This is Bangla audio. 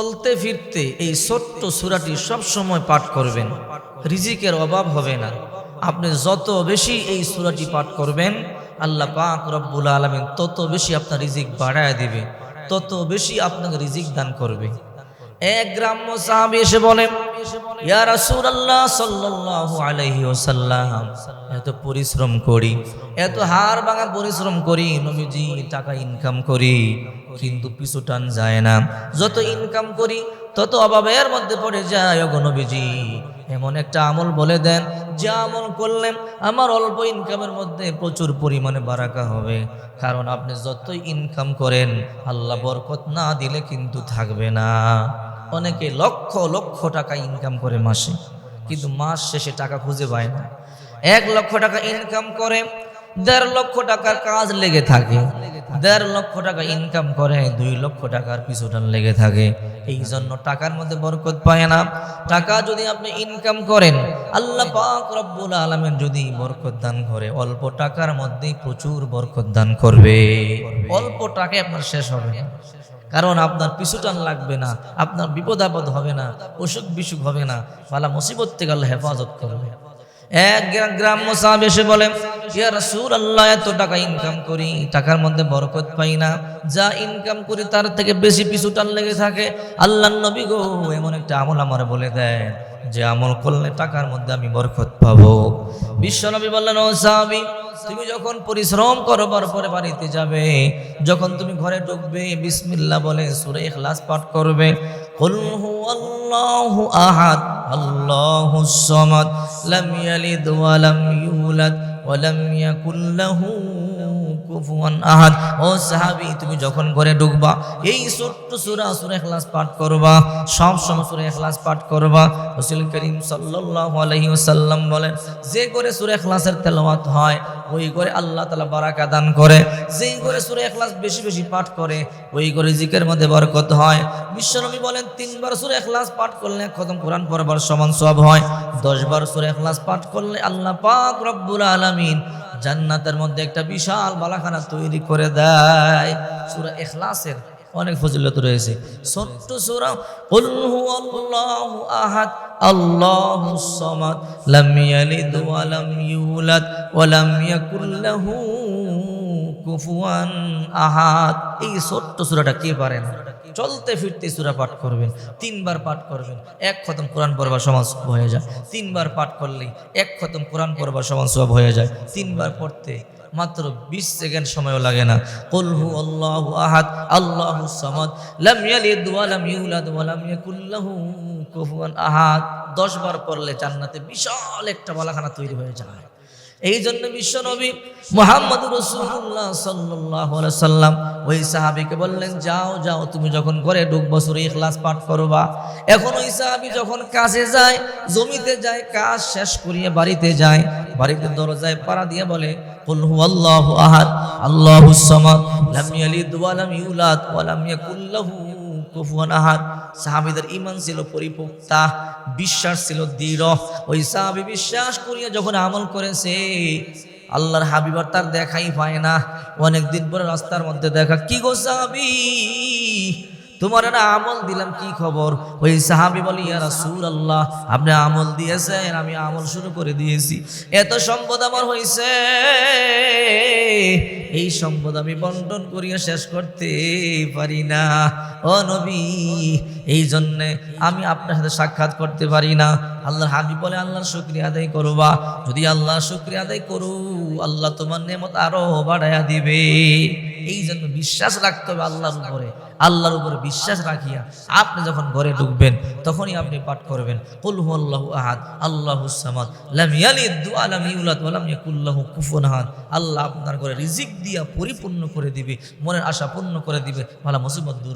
চলতে ফিরতে এই ছোট্ট সুরাটি সবসময় পাঠ করবেন। রিজিকের অভাব হবে না। আপনি যত বেশি এই সুরাটি পাঠ করবেন, আল্লাহ পাক রব্বুল আলমেন তত বেশি আপনার রিজিক বাড়ায় দিবে, তত বেশি আপনাকে রিজিক দান করবে। এক গ্রাম্য সাহাবি এসে বলে ইয়া রাসূলুল্লাহ এত পরিশ্রম করি, এত হার ভাঙা পরিশ্রম করি টাকা ইনকাম করি, কিন্তু পিছু টান যায় না। যত ইনকাম করি, তত অভাবের মধ্যে পড়ে যায়। নবীজি, এমন একটা আমল বলে দেন, যে আমল করলে আমার অল্প ইনকামের মধ্যে প্রচুর পরিমাণে বারাকা হবে। কারণ আপনি যতই ইনকাম করেন, আল্লাহ বরকত না দিলে কিন্তু থাকবে না। অনেকে লক্ষ লক্ষ টাকা ইনকাম করে মাসে। কিন্তু মাস শেষে টাকা খুঁজে পায় না। এক লক্ষ টাকা ইনকাম করে দেড় লক্ষ টাকার কাজ লেগে থাকে। দেড় লক্ষ টাকা ইনকাম করে, দুই লক্ষ টাকার পিছুটান লেগে থাকে। এই জন্য টাকার মধ্যে বরকত পায় না। টাকা যদি আপনি ইনকাম করেন, আল্লাহ পাক রব্বুল আলমের যদি বরকত দান করে, অল্প টাকার মধ্যেই প্রচুর বরকত দান করবে। অল্প টাকায় আপনার শেষ হবে। কারণ আপনার পিছুটান লাগবে না, আপনার বিপদ আপদ হবে না, অসুখ বিসুখ হবে না ফালা মুসিবত থেকে আল্লাহ হেফাজত করবে। এক গ্রা- গ্রাম্য সাহাব এসে বলে আল্লাহ এত টাকা ইনকাম করি, টাকার মধ্যে বরকত পাই না। যা ইনকাম করি, তার থেকে বেশি পিছুটান লেগে থাকে। আল্লাহ নবী গো, এমন একটা আমল আমার বলে দেয় যে আমল করলে টাকার মধ্যে আমি বরকত পাবো। বিশ্বনবী বললেন, ও তুমি যখন পরিশ্রম করবার পরে বাড়িতে যাবে, যখন তুমি ঘরে ঢুকবে, বিসমিল্লাহ বলে সূরা ইখলাস পাঠ করবে। কুল হুয়াল্লাহু আহাদ আল্লাহুস সামাদ, লাম ইয়ালিদ ওয়া লাম ইউলাদ। লাম ইয়াকুল লাহু কুফুয়ান আহাদ। ও সাহাবী, তুমি যখন ঘরে ঢুকবা, এই ছোট্ট সূরা সূরা ইখলাস পাঠ করবা, সব সময় সূরা ইখলাস পাঠ করবা। রাসূল করিম সাল্লাল্লাহু আলাইহি ওয়াসাল্লাম বলেন, যে করে সূরা ইখলাসের তেলাওয়াত হয়, ওই করে আল্লাহ তাআলা বারাকা দান করে। যেই করে সূরা ইখলাস বেশি বেশি পাঠ করে, ওই করে জিকের মধ্যে বরকত হয়। বিশ্বনবী বলেন, তিনবার সূরা ইখলাস পাঠ করলে খতম কোরআন পড়বার সমান সওয়াব হয়। দশবার সূরা ইখলাস পাঠ করলে আল্লাহ পাক রব্বুল আলামিন জান্নাতের মধ্যে একটা বিশাল বালাখানা তৈরি করে দেয়। সূরা এখলাসের অনেক ফজিলত রয়েছে। ছোট্ট সূরা, কুল হুয়াল্লাহু আহাদ, আল্লাহুস সামাদ, লাম ইয়ালিদ ওয়া লাম ইউলাদ ওয়া লাম ইয়াকুল লাহু কুফুয়ান আহাদ। এই ছোট্ট সূরাটা কে পারে না চলতে ফিরতে সুরা পাঠ করবেন, তিনবার পাঠ করবেন, এক খতম কোরআন সমান সওয়াব হয়ে যায়। তিনবার পাঠ করলেই এক খতম কোরআন পড়বার সমান সব হয়ে যায়। তিনবার পড়তে মাত্র বিশ সেকেন্ড সময়ও লাগে না। কুল হু আল্লাহু আহাদ, আল্লাহু সামাদ, লাম ইয়ালিদ ওয়া লাম ইউলাদ ওয়া লাম ইয়াকুল কুফুয়ান আহাদ। 10 বার পড়লে জান্নাতে বিশাল একটা বালাখানা তৈরি হয়ে যায়। এই জন্য বিশ্বনবী মোহাম্মদ রসুল্লাহ সাল্লাহ সাল্লাম ওই সাহাবিকে বললেন, যাও যাও, তুমি যখন ঘরে ঢুকবো, সুরে ইখলাস পাঠ করবা। এখন ওই সাহাবি যখন কাজে যায়, জমিতে যায়, কাজ শেষ করিয়ে বাড়িতে যায়, বাড়িতে দরজায় পাড়া দিয়ে বলে, কুল হুয়াল্লাহু আহাদ আল্লাহুস সামাদ, লাম ইয়ালিদ ওয়া লাম ইউলাদ ওয়া লাম ইয়াকুল লাহু কুফুয়ান আহাদ। সাহাবিদের ইমান ছিল পরিপক্তা, বিশ্বাস ছিল দৃঢ়। ওই সাহাবি বিশ্বাস করিয়া যখন আমল করেছে, আল্লাহর হাবিবার তার দেখাই পায় না। অনেকদিন পরে রাস্তার মধ্যে দেখা, কি গো সাহাবী? তোমার না আমল দিলাম, কি খবর? ওই সাহাবি বলি, ইয়া আল্লাহ আপনি আমল দিয়েছেন, আমি আমল শুরু করে দিয়েছি। এত সম্পদ আমার হয়েছে এই সম্পদ আমি বন্টন করিয়া শেষ করতে পারি না। ও নবী, এই জন্যে আমি আপনার সাথে সাক্ষাৎ করতে পারি না। আল্লাহর হাবিব বলে, আল্লাহর শুক্রিয়া আদায় করবা। যদি আল্লাহর শুক্রিয়া আদায় করু, আল্লাহ তোমার নেমত আরও বাড়াইয়া দিবে। এই জন্য বিশ্বাস রাখতে হবে আল্লাহর উপরে আল্লাহর উপরে বিশ্বাস রাখিয়া আপনি যখন ঘরে ঢুকবেন, তখনই আপনি পাঠ করবেন। কুল হুয়াল্লাহু আহাদ আল্লাহুস সামাদ, লাম ইয়ালিদ ওয়া ইউলাদ ওয়া লাম ইয়াকুল আহাদ। আল্লাহ আপনার ঘরে রিজিক দিয়া পরিপূর্ণ করে দিবে, মনের আশা পূর্ণ করে দিবে ভালো মুসিবত দূর